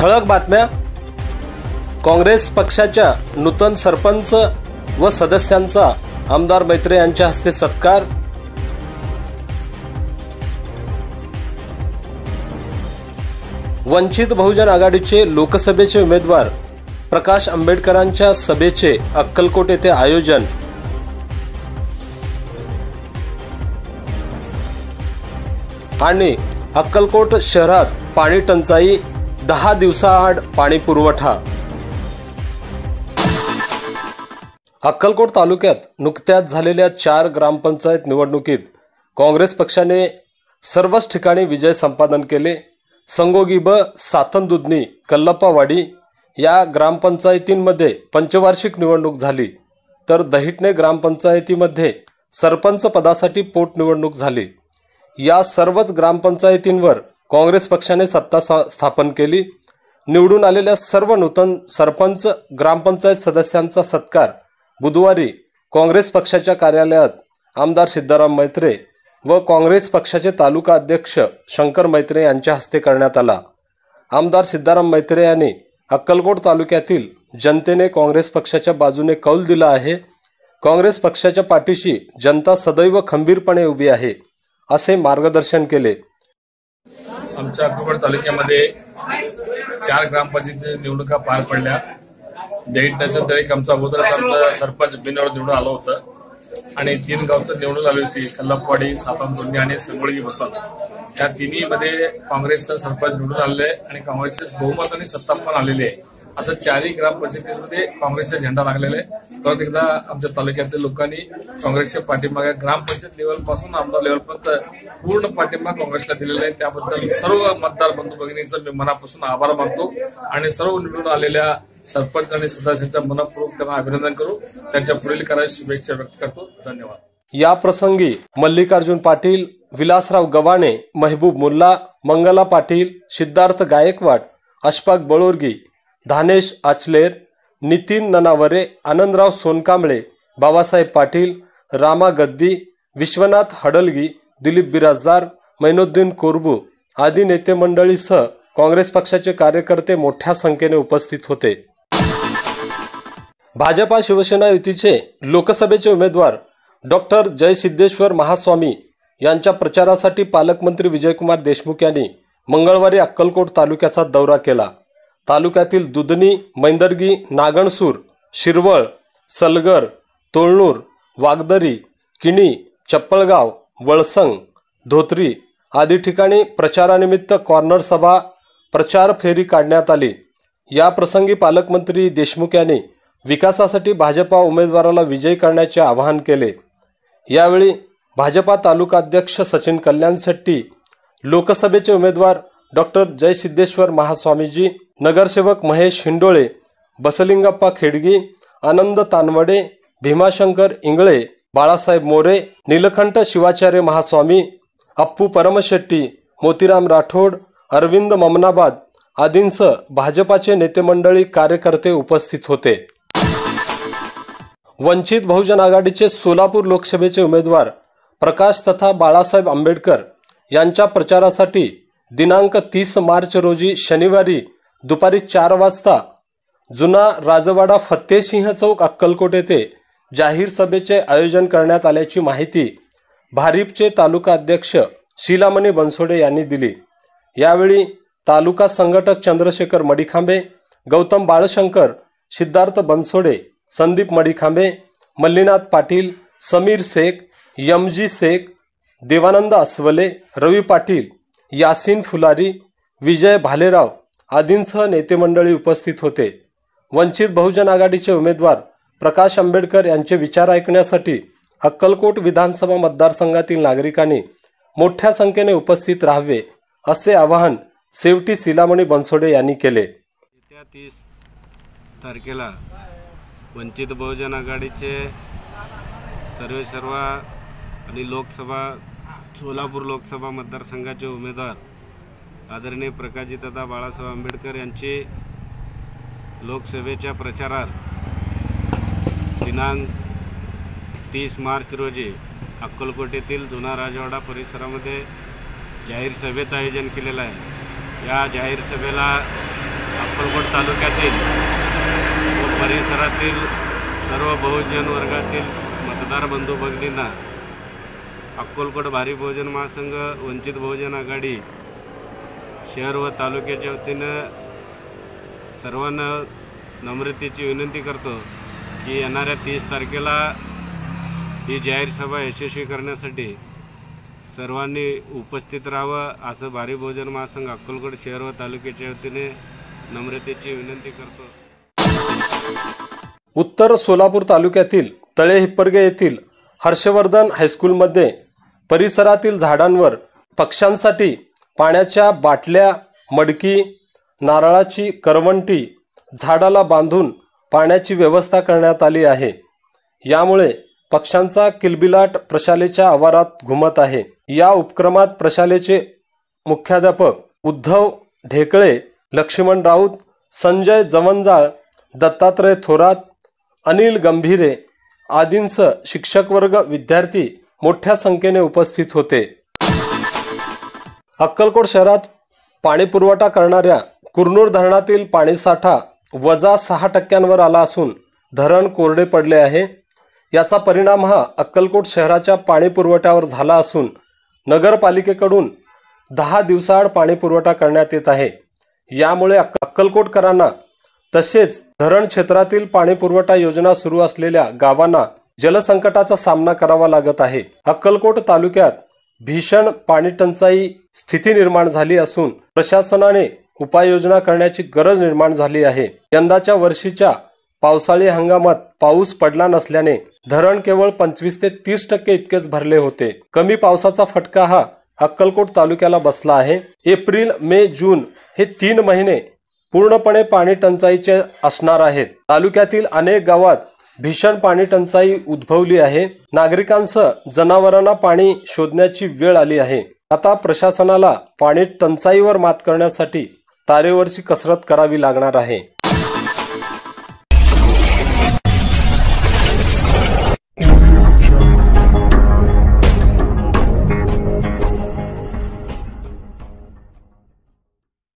ठळक बातम्या. काँग्रेस पक्षाच्या नूतन सरपंच व सदस्यांचा आमदार मैत्रे यांच्या हस्ते सत्कार. वंचित बहुजन आघाडीचे लोकसभेचे उमेदवार प्रकाश आंबेडकरांच्या सभेचे अक्कलकोट येथे आयोजन. आणि अक्कलकोट शहरात पाणी टंचाई दहा दिवसाआड पाणी पुरवठा. अक्कलकोट तालुक्यात नुकत्याच झालेल्या चार ग्रामपंचायत निवडणुकीत काँग्रेस पक्षाने सर्वच ठिकाणी विजय संपादन केले. संगोगी ब सातनदुधनी कल्लप्पावाडी या ग्रामपंचायतींमध्ये पंचवार्षिक निवडणूक झाली. तर दहिटणे ग्रामपंचायतीमध्ये सरपंच पदासाठी पोटनिवडणूक झाली. या सर्वच ग्रामपंचायतींवर काँग्रेस पक्षाने सत्ता स्थापन केली. निवडून आलेल्या सर्व नूतन सरपंच ग्रामपंचायत सदस्यांचा सत्कार बुधवारी काँग्रेस पक्षाच्या कार्यालयात आमदार सिद्धाराम मैत्रे व काँग्रेस पक्षाचे तालुका अध्यक्ष शंकर मैत्रे यांच्या हस्ते करण्यात आला. आमदार सिद्धाराम मैत्रे यांनी अक्कलकोट तालुक्यातील जनतेने काँग्रेस पक्षाच्या बाजूने कौल दिला आहे. काँग्रेस पक्षाच्या पाठीशी जनता सदैव खंबीरपणे उभी आहे असे मार्गदर्शन केले. आमच्या अक्कलकोट तालुक्यामध्ये चार ग्रामपंचायती निवडणुका पार पडल्या. दैठण्याचं तर एक आमचा अगोदरच आमचा सरपंच बिनवर निवडून आलं होतं. आणि तीन गावचं निवडून आली होती कल्लपवाडी सातांदोंडी आणि संगोळी बसून त्या तिन्ही मध्ये काँग्रेसचा सरपंच निवडून आलेले आणि काँग्रेसचे बहुमताने सत्ता पण आलेली आहे. असं चारही ग्रामपंचायतीमध्ये काँग्रेसचा झेंडा लागलेला आहे. परत एकदा आमच्या तालुक्यातील लोकांनी काँग्रेसच्या पाठिंबा ग्रामपंचायत लेवलपासून आमदार लेवलपर्यंत पूर्ण पाठिंबा काँग्रेसला दिलेला आहे. त्याबद्दल सर्व मतदार बंधू भगिनीचं मी मनापासून आभार मानतो आणि सर्व निवडून आलेल्या सरपंच आणि सदस्यांच्या मनपूर्वक त्यांना अभिनंदन करू. त्यांच्या पुढील कार्यात शुभेच्छा व्यक्त करतो. धन्यवाद. या प्रसंगी मल्लिकार्जुन पाटील विलासराव गवाणे महबूब मुल्ला मंगला पाटील सिद्धार्थ गायकवाड अशफाक बळोरगी धानेश आचलेर नितीन ननावरे आनंदराव सोनकांबळे बाबासाहेब पाटील रामा गद्दी विश्वनाथ हडलगी दिलीप बिराजदार मैनुद्दीन कोरबू आदी नेते मंडळीसह काँग्रेस पक्षाचे कार्यकर्ते मोठ्या संख्येने उपस्थित होते. भाजपा शिवसेना युतीचे लोकसभेचे उमेदवार डॉक्टर जयसिद्धेश्वर महास्वामी यांच्या प्रचारासाठी पालकमंत्री विजयकुमार देशमुख यांनी मंगळवारी अक्कलकोट तालुक्याचा दौरा केला. तालुक्यातील दुधनी मैंदर्गी नागणसूर शिरवळ सलगर तोळणूर वागदरी किणी चप्पळगाव वळसंग धोत्री आदी ठिकाणी प्रचारानिमित्त कॉर्नर सभा प्रचार फेरी काढण्यात आली. या प्रसंगी पालकमंत्री देशमुख यांनी विकासासाठी भाजपा उमेदवाराला विजयी करण्याचे आवाहन केले. यावेळी भाजपा तालुका अध्यक्ष सचिन कल्याण शेट्टी लोकसभेचे उमेदवार डॉक्टर जयसिद्धेश्वर महास्वामीजी नगरसेवक महेश हिंडोळे बसलिंगप्पा खेडगी आनंद तानवडे भीमाशंकर इंगळे बाळासाहेब मोरे नीलकंठ शिवाचार्य महास्वामी अप्पू परमशेट्टी मोतीराम राठोड अरविंद ममनाबाद आदींसह भाजपाचे नेतेमंडळी कार्यकर्ते उपस्थित होते. वंचित बहुजन आघाडीचे सोलापूर लोकसभेचे उमेदवार प्रकाश तथा बाळासाहेब आंबेडकर यांच्या प्रचारासाठी दिनांक तीस मार्च रोजी शनिवारी दुपारी चार वाजता जुना राजवाडा फत्तेसिंह चौक अक्कलकोट येथे जाहीर सभेचे आयोजन करण्यात आल्याची माहिती भारिपचे तालुका अध्यक्ष शिलामणी बनसोडे यांनी दिली. यावेळी तालुका संघटक चंद्रशेखर मडिखांबे गौतम बाळशंकर सिद्धार्थ बनसोडे संदीप मडिखांबे मल्लीनाथ पाटील समीर शेख यमजी शेख देवानंद अस्वले रवी पाटील यासीन फुलारी विजय भालेराव आदींसह नेते मंडळी उपस्थित होते. वंचित बहुजन आघाडीचे उमेदवार प्रकाश आंबेडकर यांचे विचार ऐकण्यासाठी अक्कलकोट विधानसभा मतदारसंघातील नागरिकांनी मोठ्या संख्येने उपस्थित राहावे असे आवाहन शेवटी सिलामणी बनसोडे यांनी केले. येत्या तीस तारखेला वंचित बहुजन आघाडीचे सर्वे सर्व आणि लोकसभा सोलापूर लोकसभा मतदारसंघाचे उमेदवार आदरणीय प्रकाशजीदादा बाळासाहेब आंबेडकर यांचे लोकसभेच्या प्रचारात दिनांक तीस मार्च रोजी अक्कलकोट येथील जुना राजवाडा परिसरामध्ये जाहीर सभेचं आयोजन केलेलं आहे. या जाहीर सभेला अक्कलकोट तालुक्यातील व परिसरातील सर्व बहुजन वर्गातील मतदार बंधू भगिनींना अक्कलकोट भारी बहुजन महासंघ वंचित बहुजन आघाडी शहर व तालुक्याच्या वतीनं सर्वांना नम्रतेची विनंती करतो की येणाऱ्या तीस तारखेला ही जाहीर सभा यशस्वी करण्यासाठी सर्वांनी उपस्थित राहावं असं भारी भोजन महासंघ अक्कलकोट शहर व तालुक्याच्या वतीने नम्रतेची विनंती करतो. उत्तर सोलापूर तालुक्यातील तळे हिप्परगे येथील हर्षवर्धन हायस्कूलमध्ये परिसरातील झाडांवर पक्ष्यांसाठी पाण्याच्या बाटल्या मडकी नारळाची करवंटी झाडाला बांधून पाण्याची व्यवस्था करण्यात आली आहे. यामुळे पक्ष्यांचा किलबिलाट प्रशालेच्या आवारात घुमत आहे. या उपक्रमात प्रशालेचे मुख्याध्यापक उद्धव ढेकळे लक्ष्मण राऊत संजय जवंजाळ दत्तात्रय थोरात अनिल गंभीरे आदींसह शिक्षकवर्ग विद्यार्थी मोठ्या संख्येने उपस्थित होते. अक्कलकोट शहरात पाणी पुरवठा करणाऱ्या कुरनूर धरणातील पाणीसाठा वजा सहा टक्क्यांवर आला असून धरण कोरडे पडले आहे. याचा परिणाम हा अक्कलकोट शहराच्या पाणी पुरवठ्यावर झाला असून नगरपालिकेकडून दहा दिवसाआड पाणी पुरवठा करण्यात येत आहे. यामुळे अक्क- अक्कलकोटकरांना तसेच धरण क्षेत्रातील पाणी पुरवठा योजना सुरू असलेल्या गावांना जलसंकटाचा सामना करावा लागत आहे. अक्कलकोट तालुक्यात भीषण पाणी टंचाई स्थिती निर्माण झाली असून प्रशासनाने उपाययोजना करण्याची गरज निर्माण झाली आहे. यंदाच्या वर्षीच्या पावसाळी हंगामात पाऊस पडला नसल्याने धरण केवळ पंचवीस ते तीस टक्के इतकेच भरले होते. कमी पावसाचा फटका हा अक्कलकोट तालुक्याला बसला आहे. एप्रिल मे जून हे तीन महिने पूर्णपणे पाणी टंचाईचे असणार आहेत. तालुक्यातील अनेक गावात भीषण पाणी टंचाई उद्भवली आहे. नागरिकांसह जनावरांना पाणी शोधण्याची वेळ आली आहे. आता प्रशासनाला पाणी टंचाईवर मात करण्यासाठी तारेवरची कसरत करावी लागणार आहे.